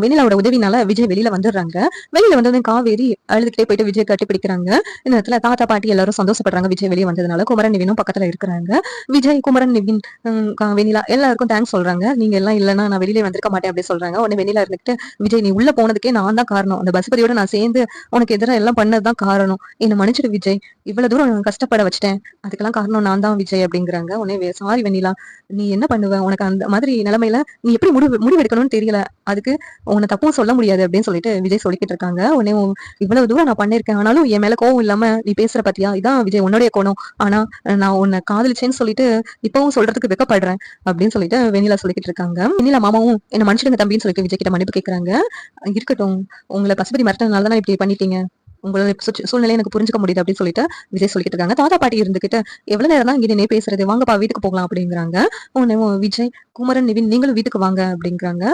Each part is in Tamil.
வெண்ணிலாவோட உதவினால விஜய் வெளியில வந்துடுறாங்க. வெளியில வந்ததும் காவேரி அழுதுகிட்டே போயிட்டு விஜய் கட்டி பிடிக்கிறாங்க. இந்த இடத்துல தாத்தா பாட்டி எல்லாரும் சந்தோஷப்படுறாங்க விஜய் வெளியே வந்ததுனால. குமரன் நிவினும் பக்கத்துல இருக்கிறாங்க. விஜய் குமரன் நிவின் கா- வெண்ணிலா எல்லாருக்கும் தேங்க்ஸ் சொல்றாங்க. நீங்க எல்லாம் இல்லைன்னா நான் வெளியில வந்திருக்க மாட்டேன் அப்படி சொல்றாங்க. உடனே வெண்ணிலா இருந்துட்டு விஜய் நீ உள்ள போனதுக்கே நான் தான் காரணம். அந்த பசுபதியோட நான் சேர்ந்து உனக்கு எதிராக எல்லாம் பண்ணதுதான் காரணம். என்ன மன்னிச்சிடு விஜய். இவ்வளவு தூரம் கஷ்டப்பட வச்சிட்டேன். அதுக்கெல்லாம் காரணம் நான் தான் விஜய் அப்படிங்கிறாங்க. உடனே சாரி வெண்ணிலா. நீ என்ன பண்ணுவ? உனக்கு அந்த மாதிரி நிலைமையில நீ எப்படி முடிவு முடிவெடுக்கணும்னு தெரியல. அதுக்கு உன்னை தப்பும் சொல்ல முடியாது அப்படின்னு சொல்லிட்டு விஜய் சொல்லிக்கிட்டு இருக்காங்க. உடனே இவ்வளவு தூரம் நான் பண்ணிருக்கேன் ஆனாலும் என் மேல கோவம் இல்லாம நீ பேசுற பத்தியா? இதான் விஜய் உன்னுடைய கோணம். ஆனா நான் உன்னை காதலிச்சேன்னு சொல்லிட்டு இப்பவும் சொல்றதுக்கு வெக்கப்படுறேன் அப்படின்னு சொல்லிட்டு வெண்ணிலா சொல்லிக்கிட்டு இருக்காங்க. வெண்ணிலா மாமாவும் என்ன மன்னிச்சிடுங்க தம்பின்னு சொல்லிட்டு விஜய் கிட்ட மன்னிப்பு கேட்கறாங்க இருக்கட்டும். உங்களை பசுபதி மிரட்டினால தான் இப்படி பண்ணிட்டீங்க? உங்களோட சூழ்நிலை எனக்கு புரிஞ்சுக்க முடியுது அப்படின்னு சொல்லிட்டு விஜய் சொல்லிட்டு இருக்காங்க. தாத்தா பாட்டி இருந்துகிட்டு எவ்வளவு நேரம் தான் இங்கே பேசுறது? வாங்கப்பா வீட்டுக்கு போகலாம் அப்படிங்கிறாங்க. உடனே விஜய் குமரன் நிவின் நீங்களும் வீட்டுக்கு வாங்க அப்படிங்கிறாங்க.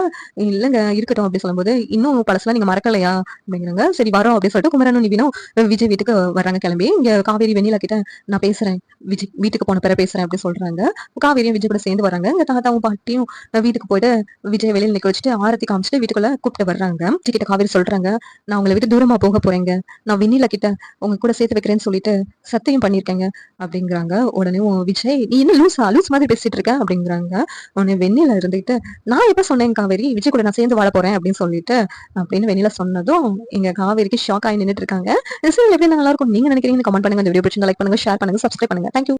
இல்லைங்க இருக்கட்டும் அப்படி சொல்லும்போது இன்னும் பழசுலாம் நீங்க மறக்கலையா? அப்படிங்கிறாங்க. சரி வரோம் அப்படின்னு சொல்லிட்டு குமரனும் நிவினும் விஜய் வீட்டுக்கு வர்றாங்க கிளம்பி. இங்க காவேரி வெண்ணிலா கிட்ட நான் பேசுறேன். விஜய் வீட்டுக்கு போன பிற பேசுறேன் அப்படின்னு சொல்றாங்க. காவேரியும் விஜய் கூட சேர்ந்து வராங்க. இங்க தாத்தாவும் பாட்டியும் வீட்டுக்கு போயிட்டு விஜய் வெளியில நிக்க வச்சுட்டு ஆரத்தி காமிச்சிட்டு வீட்டுக்குள்ள கூப்பிட்டு வர்றாங்க. கிட்ட காவேரி சொல்றாங்க நான் உங்களை விட்டு தூரமா போக போறேங்க. நான் வெண்ணில கிட்ட உங்க கூட சேர்த்து வைக்கிறேன்னு சொல்லிட்டு சத்தியம் பண்ணிருக்கேங்க அப்படிங்கிறாங்க. உடனே உன் விஜய் நீ என்ன லூசா லூஸ் மாதிரி பேசிட்டு இருக்க அப்படிங்கிறாங்க. உடனே வெண்ணில இருந்துகிட்டு நான் எப்ப சொன்னேன் காவேரி? விஜய் கூட நான் சேர்ந்து வாழ போறேன் அப்படின்னு சொல்லிட்டு அப்படின்னு வெண்ணில சொன்னதும் எங்க காவேரிக்கு ஷாக் ஆகி நின்றுட்டு இருக்காங்க. எப்படி நல்லா இருக்கும்? நீங்க நினைக்கிறீங்க கமெண்ட் பண்ணுங்க. இந்த வீடியோ பிடிச்சிருந்தா லைக் பண்ணுங்க ஷேர் பண்ணுங்க சப்ஸ்கிரைப் பண்ணுங்க. தேங்க்யூ